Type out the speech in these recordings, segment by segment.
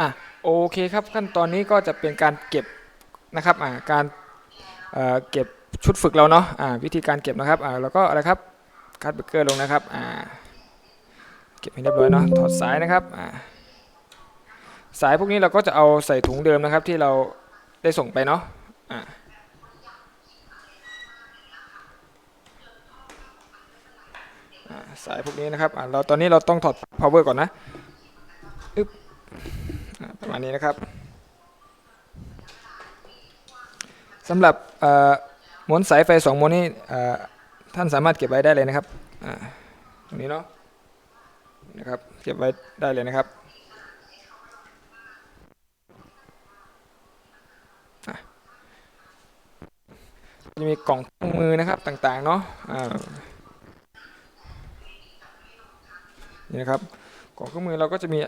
อะโอเคครับขั้นตอนนี้ก็จะเป็นการเก็บนะครับอ่าการเอ่อเก็บชุดฝึกเราเนาะอ่าวิธีการเก็บนะครับอ่าแล้วก็อะไรครับคัดเบรกเกอร์ลงนะครับอ่าเก็บให้เรียบร้อยเนาะถอดสายนะครับอ่าสายพวกนี้เราก็จะเอาใส่ถุงเดิมนะครับที่เราได้ส่งไปเนาะอ่าสายพวกนี้นะครับอ่าเราตอนนี้เราต้องถอด power ก่อนนะอึ๊บอ่าประ มานี้นะครับสำหรับม้วนสายไฟสองม้วนนี้ท่านสามารถเก็บไว้ได้เลยนะครับตรงนี้เนาะนะครับเก็บไว้ได้เลยนะครับจะมีกล่องเครื่องมือนะครับต่างๆเนาะนี่นะครับกล่องเครื่องมือเราก็จะมี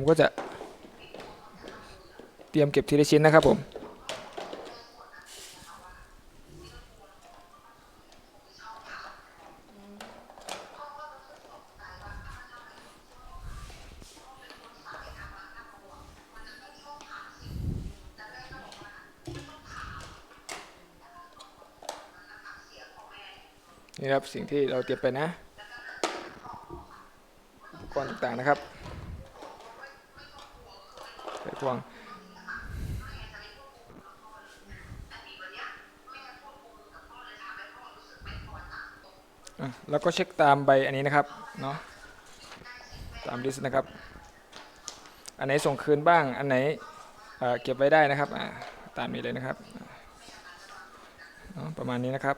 ผมก็จะ เตรียมเก็บทีละชิ้นนะครับผมนี่ครับสิ่งที่เราเตรียมไปนะ อุปกรณ์ต่างๆนะครับ ไขควง แล้วก็เช็คตามใบอันนี้นะครับเนาะตามลิสนะครับ อันไหนส่งคืนบ้าง อันไหนเเก็บไว้ได้นะครับตามนี้เลยนะครับประมาณนี้นะครับ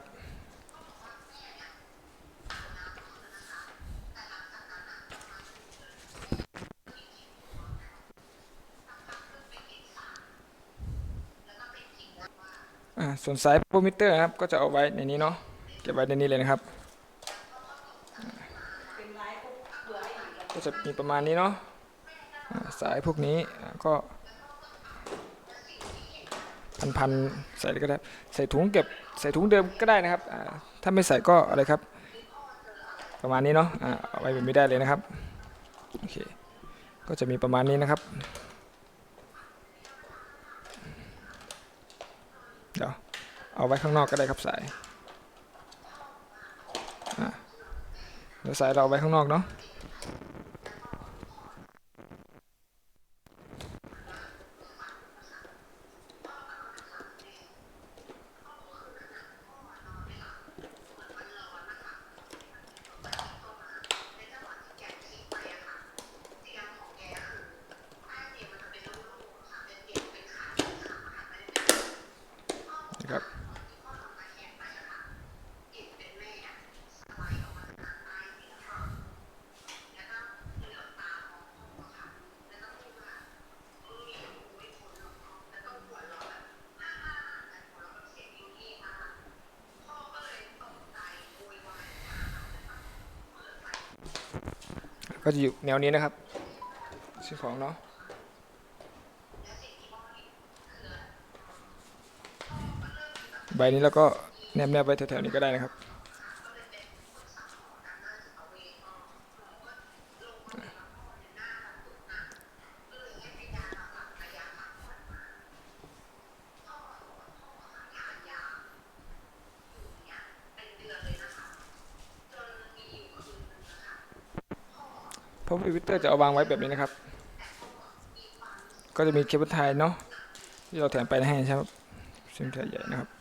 ส่วนสายโปรมิเตอร์นะครับก็จะเอาไว้ในนี้เนาะเก็บไว้ในนี้เลยนะครับ ก็จะมีประมาณนี้เนาะสายพวกนี้ก็พันๆใส่ก็ได้ใส่ถุงเก็บใส่ถุงเดิมก็ได้นะครับถ้าไม่ใส่ก็อะไรครับ ประมาณนี้เนาะเอาไว้แบบนี้ได้เลยนะครับโอเคก็จะมีประมาณนี้นะครับ ดี๋ยวเอาไว้ข้างนอกก็ได้ครับสายอะเดี๋ยวสายเราเอาไว้ข้างนอกเนาะ ครับ ก็จะอยู่แนวนี้นะครับซื้อของเนาะ ใบนี้แล้วก็แนบแนบไว้แถวๆนี้ก็ได้นะครับ เพราะวิวิเตอร์จะเอาวางไว้แบบนี้นะครับ ก็จะมีเคเบิลไทยเนาะที่เราแถมไปให้ใช่ไหมครับเส้นใหญ่ๆนะครับ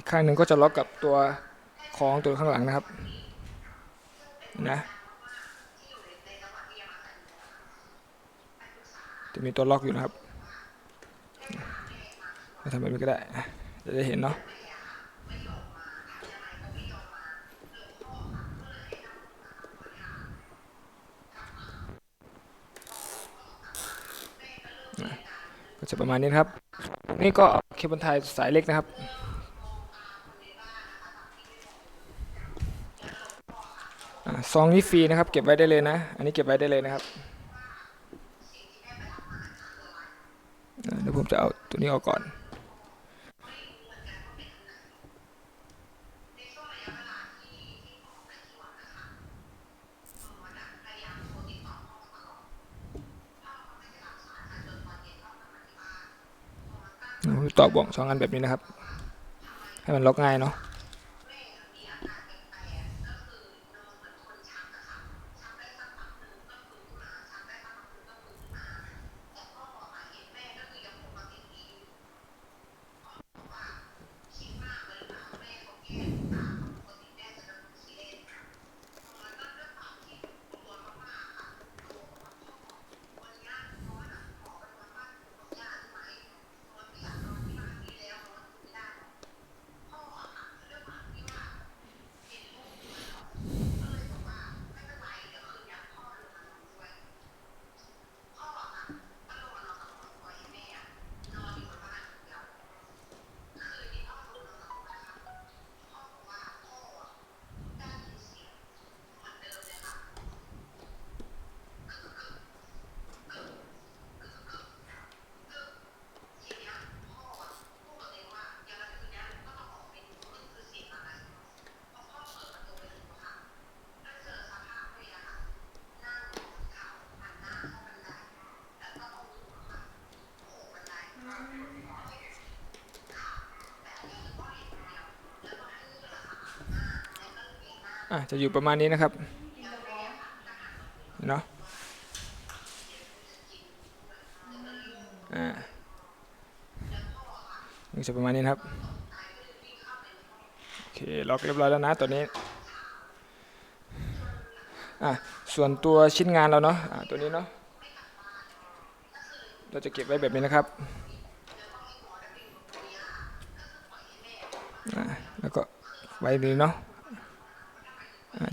อีกข้างหนึ่งก็จะล็อกกับตัวของตัวข้างหลังนะครับนะจะมีตัวล็อกอยู่นะครับเราทำแบบนี้ก็ได้จะได้เห็นเนาะก็จะประมาณนี้ครับ นี่ก็เคเบิลไทยสายเล็กนะครับ อ่า ซองนี้ฟรีนะครับ เก็บไว้ได้เลยนะ อันนี้เก็บไว้ได้เลยนะครับเดี๋ยวผมจะเอาตัวนี้ออกก่อนต่อบ่วงสองอันแบบนี้นะครับ ให้มันล็อกง่ายเนาะ อะจะอยู่ประมาณนี้นะครับเนาะอ่านี่จะประมาณนี้นครับโอเคล็อกเรียบร้อยแล้วนะตัวนี้อะส่วนตัวชิ้นงานเราเนาะะตัวนี้เนาะเราจะเก็บไว้แบบนี้นะครับแล้วก็ไว้นี้เนาะ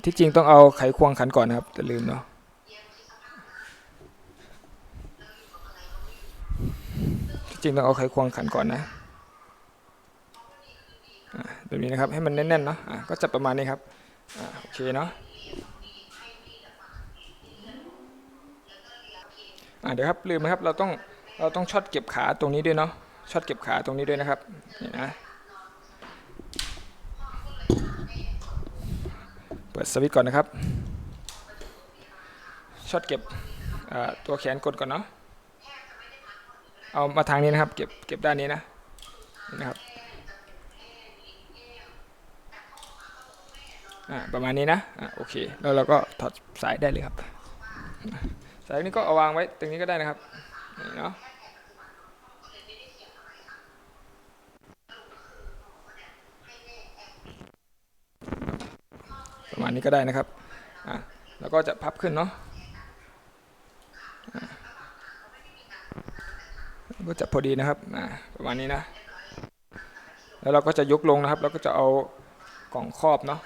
ที่จริงต้องเอาไขควงขันก่อนนะครับแต่ลืมเนาะที่จริงต้องเอาไขควงขันก่อนนะแบบนี้นะครับให้มันแน่นๆเนาะอ่าก็จะประมาณนี้ครับอโอเคเนาะเดี๋ยวครับลืมนะครับเราต้องเราต้องช็อตเก็บขาตรงนี้ด้วยเนาะช็อตเก็บขาตรงนี้ด้วยนะครับนี่นะ ปิดสวิตช์ก่อนนะครับช็อตเก็บตัวแขนกดก่อนเนาะเอามาทางนี้นะครับ เก็บเก็บด้านนี้นะนะครับอ่าประมาณนี้นะอ่าโอเค แล้วเราก็ถอดสายได้เลยครับ สายนี้ก็เอาวางไว้ตรงนี้ก็ได้นะครับนี่เนาะ ประมาณนี้ก็ได้นะครับอะแล้วก็จะพับขึ้นเนาะก็จะพอดีนะครับประมาณนี้นะ แล้วเราก็จะยกลงนะครับ แล้วก็จะเอากล่องครอบเนาะ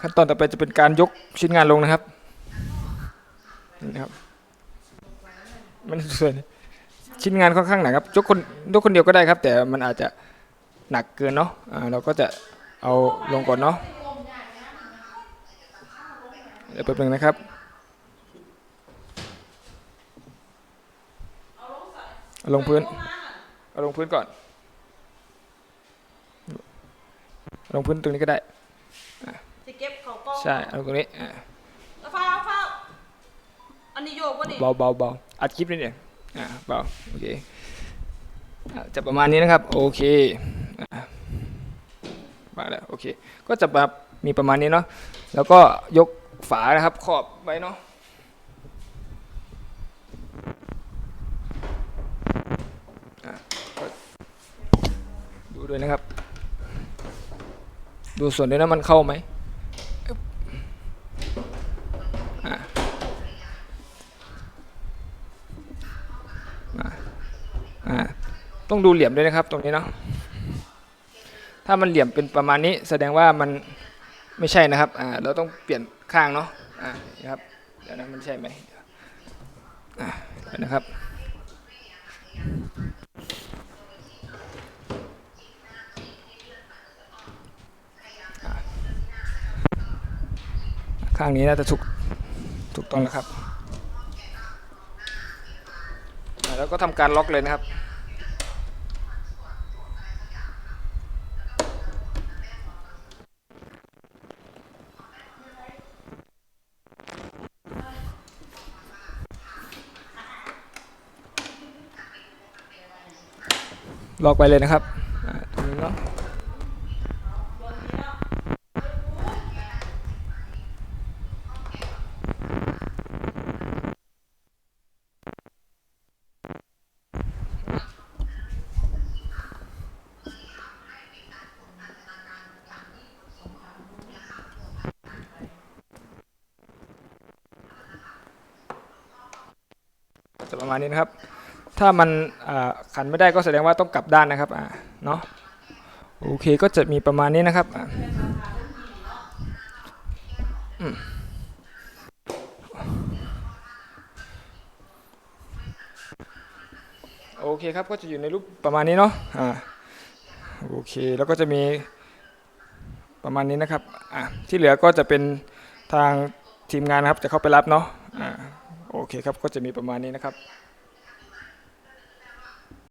ขั้นตอนต่อไปจะเป็นการยกชิ้นงานลงนะครับนี่นะครับมันส่วนชิ้นงานค่อนข้างหนักครับยกคนยกคนเดียวก็ได้ครับ แต่มันอาจจะ หนักเกินเนาะอ่าเราก็จะเอาลงก่อนเนาะเดี๋ยวแป๊บนึงนะครับ เอาลงพื้น เอาลงพื้นก่อนเอาลงพื้นตรงนี้ก็ได้จะเก็บเขากล้องใช่เอาลงตรงนี้อ่าเอาฟ้าเอาฟ้าอันนี้โยกวะนี่เบาเบาเบาอัดคลิปนี่เนี่ยอ่าเบาโอเคอ่าจะประมาณนี้นะครับ โอเคอ่า มาแล้วโอเค ก็จะแบบมีประมาณนี้เนาะแล้วก็ยกฝานะครับครอบไว้เนาะอะด้วยนะครับ ดูส่วนด้นะมันเข้าไหมอึ๊บอะอะอะต้องดูเหลี่ยมด้วยนะครับตรงนี้เนาะ ถ้ามันเหลี่ยมเป็นประมาณนี้แสดงว่ามันไม่ใช่นะครับอ่าเราต้องเปลี่ยนข้างเนาะอ่านี่ครับเดี๋ยวนะมันใช่ไหมอะเดี๋ยวนะครับข้างนี้น่าจะถูกถูกต้องแล้วครับ แล้วก็ทำการล็อกเลยนะครับ ลอกไปเลยนะครับตรงนี้เนาะจะประมาณนี้นะครับ ถ้ามัน ขันไม่ได้ก็แสดงว่าต้องกลับด้านนะครับอ่าเนาะโอเคก็จะมีประมาณนี้นะครับอ่าโอเคครับก็จะอยู่ในรูปประมาณนี้เนาะอ่าโอเคแล้วก็จะมีประมาณนี้นะครับอ่าที่เหลือก็จะเป็นทางทีมงานนะครับจะเข้าไปรับเนาะอ่าโอเคครับก็จะมีประมาณนี้นะครับ